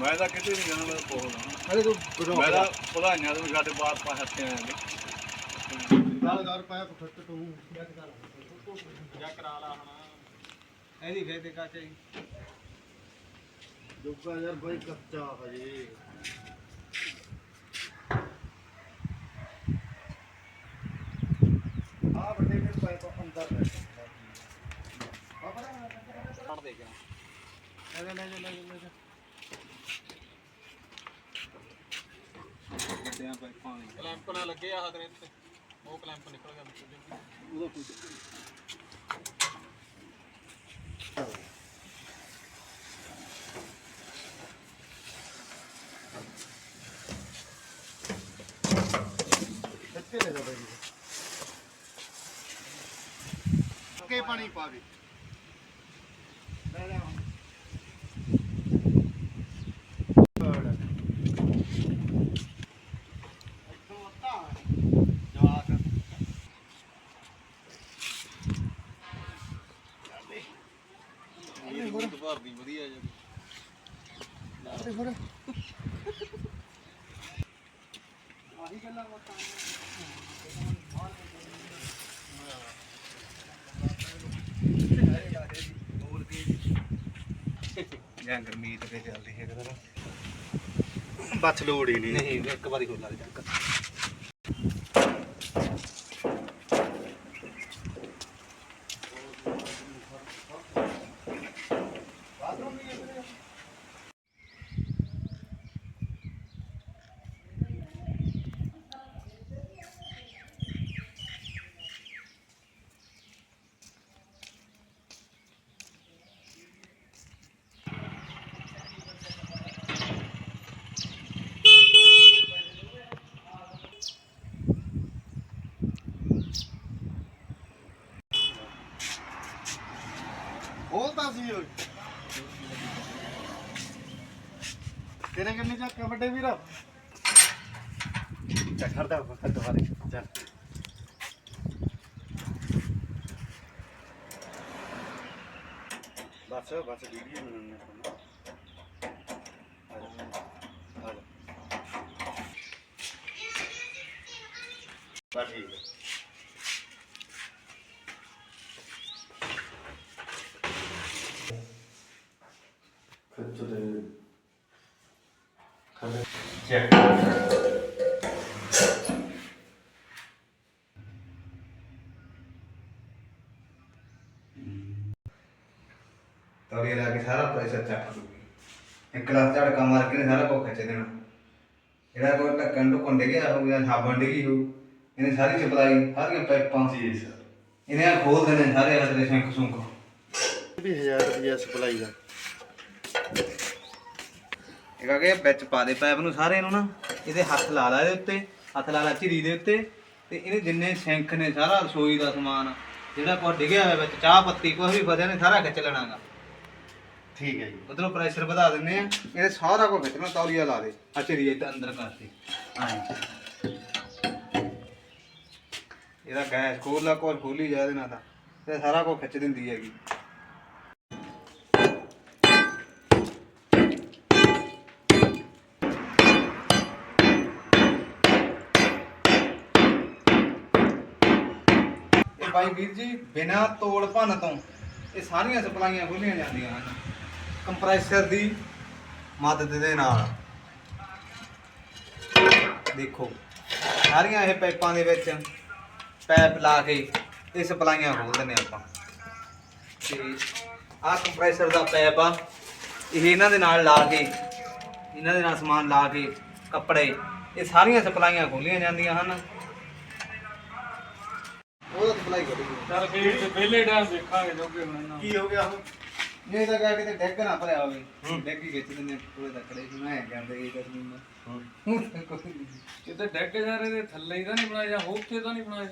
ਮੈਂ ਤਾਂ ਕਿਤੇ ਨਹੀਂ ਜਾਣਾ ਮੈਂ ਬਹੁਤ ਅਰੇ ਤੂੰ ਬਰੋ ਮੈਂ ਤਾਂ ਵਧਾਈਆਂ ਤੇ ਸਾਡੇ ਬਾਹਰ ਪਾ ਹੱਥੇ ਆਏ ਨੇ। ਗੱਲ ਕਰ ਪਾਇਆ ਫੱਟ ਤੂੰ ਜਾ ਕਰਾ ਲਾ। ਹੁਣ। ਇਹਦੀ ਫੇਰ ਤੇ ਕਾਚੇ ਦੁੱਗਾ ਯਾਰ ਬਾਈ ਕੱਚਾ ਹਜੇ। ਆ ਵੱਡੇ ਦੇ ਪਾਇਪ ਅੰਦਰ ਦੇ ਗਿਆ ਲੈ ਲੈ ਲੈ ਲੈ ਲੈ ਵੱਡਿਆਂ ਪਾਈਪਾਂ ਦੀ ਕਲੈਂਪ ਨਾਲ ਲੱਗੇ ਆ ਹਦਰੇ ਤੇ ਉਹ ਕਲੈਂਪ ਨਿਕਲ ਗਿਆ ਵਿੱਚੋਂ ਦੀ। ਉਹਦਾ ਕੋਈ ਸੱਚੇ ਲੈ ਜਾ। ਬਾਈ ਕੇ ਪਾਣੀ ਪਾਵੇ ਭਰਦੀ ਵਧੀਆ ਜੀ ਜਾਂ ਗਰਮੀਤ ਤੇ ਚੱਲਦੀ ਹੈ ਕਦਰ ਬੱਚ ਲੋੜ ਹੀ ਨਹੀਂ। ਨਹੀਂ ਇੱਕ ਵਾਰੀ ਹੋਰ ਲਾ ਦੇ ਚੱਕ ਉਹ ਤਾਂ ਸੀ ਓਏ ਤੇਰੇ ਕਿੰਨੇ ਚੱਕ ਵੱਡੇ ਵੀਰ। ਚੱਕ ਖੜਦਾ ਫਿਰ ਦੁਬਾਰੇ ਚੱਲ। ਬਸ ਬਸ ਵੀਡੀਓ ਬਣਾਉਣੀ ਆ ਆ ਜਾ। ਆ ਲਾ ਕੇ ਸਾਰਾ ਚੱਕ ਦੂਗੀ ਇੱਕ ਝੜਕਾ ਮਾਰ ਕੇ ਨੇ ਸਾਰਾ ਕੁਝ ਖਿੱਚ ਦੇਣਾ ਜਿਹੜਾ ਕੋਈ ਢੱਕਣ ਢੁੱਕਣ ਹੋ ਜਾਂ ਸਾਬਣ ਡਿੱਗੀ ਹੋ ਇਹਨੇ ਸਾਰੀ ਸਪਲਾਈ ਸਾਰੀਆਂ ਪਾਈਪਾਂ ਜੀ ਸਰ ਇਹਨੇ ਆਹ ਖੋਲ ਦੇਣੇ ਸਾਰੇ ਅਦਰੇ ਸਿੰਕ ਸੁੰਕ ਵੀ 1000 ਰੁਪਏ ਸਪਲਾਈ ਦਾ ਇਹ ਕਹੇ ਵਿੱਚ ਪਾ ਦੇ ਪਾਈਪ ਨੂੰ ਸਾਰੇ ਨੂੰ ਨਾ ਇਹਦੇ ਹੱਥ ਲਾ ਲਾ ਇਹਦੇ ਉੱਤੇ ਹੱਥ ਲਾ ਲਾ ਝਿਰੀ ਦੇ ਉੱਤੇ ਤੇ ਇਹਦੇ ਜਿੰਨੇ ਸਿੰਕ ਨੇ ਸਾਰਾ ਰਸੋਈ ਦਾ ਸਮਾਨ ਜਿਹੜਾ ਕੋ ਡਿੱਗਿਆ ਹੋਇਆ ਵਿੱਚ ਚਾਹ ਪੱਤੀ ਕੁਛ ਵੀ ਫਸਿਆ ਨੇ ਸਾਰਾ ਖਿੱਚ ਲੈਣਾਗਾ। ਠੀਕ ਹੈ ਜੀ। ਉਧਰੋਂ ਪ੍ਰੈਸ਼ਰ ਵਧਾ ਦਿੰਦੇ ਆ ਇਹਦੇ ਸਾਰਾ ਕੋ ਖਿੱਚਣਾ ਤੌਲੀਆ ਲਾ ਦੇ ਆ ਝਿਰੀ ਇੱਥੇ ਅੰਦਰ ਕਰਤੀ। ਹਾਂ ਇਹਦਾ ਗੈਸ ਖੋਲ ਲਾ ਕੋਲ ਖੋਲੀ ਜਾ ਇਹਦੇ ਨਾਲ ਤਾਂ। ਤੇ ਸਾਰਾ ਕੋ ਖਿੱਚ ਦਿੰਦੀ ਹੈਗੀ। ਬਾਈ ਵੀਰ ਜੀ, ਬਿਨਾ ਤੋੜ ਭੰਨ ਤੋਂ ਇਹ ਸਾਰੀਆਂ ਸਪਲਾਈਆਂ ਖੋਲੀਆਂ ਜਾਂਦੀਆਂ ਹਨ। ਕੰਪਰੈਸਰ ਦੀ ਮਦਦ ਦੇ ਨਾਲ। ਦੇਖੋ, ਸਾਰੀਆਂ ਇਹ ਪਾਈਪਾਂ ਦੇ ਵਿੱਚ ਪੈਪ ਲਾ ਕੇ ਇਹ ਸਪਲਾਈਆਂ ਖੋਲ ਦਿੰਦੇ ਆਪਾਂ। ਤੇ ਆਹ ਕੰਪਰੈਸਰ ਦਾ ਪੈਪ ਆ, ਇਹ ਇਹਨਾਂ ਦੇ ਨਾਲ ਲਾ ਕੇ, ਇਹਨਾਂ ਦੇ ਨਾਲ ਸਮਾਨ ਲਾ ਕੇ, ਕੱਪੜੇ, ਇਹ ਸਾਰੀਆਂ ਸਪਲਾਈਆਂ ਖੋਲੀਆਂ ਜਾਂਦੀਆਂ ਹਨ। ਉਹਦਾ ਤਾਂ ਕਰੀ ਚੱਲ ਖੇਡ ਤੇ ਪਹਿਲੇ ਟਾਈਮ ਦੇਖਾਂਗੇ ਜੋਗੇ ਹੁਣ ਕੀ ਹੋ ਗਿਆ ਹੁਣ? ਨਹੀਂ ਤਾਂ ਕਹਿ ਕਿਤੇ ਡੈਕ ਨਾ ਭਰਿਆ ਹੋਵੇ। ਡੈਕ ਹੀ ਖਿੱਚ ਦਿੰਦੇ ਪੂਰੇ ਡੈਕ ਜਾ ਰਹੇ ਥੱਲੇ ਹੀ ਤਾਂ ਬਣਾਇਆ।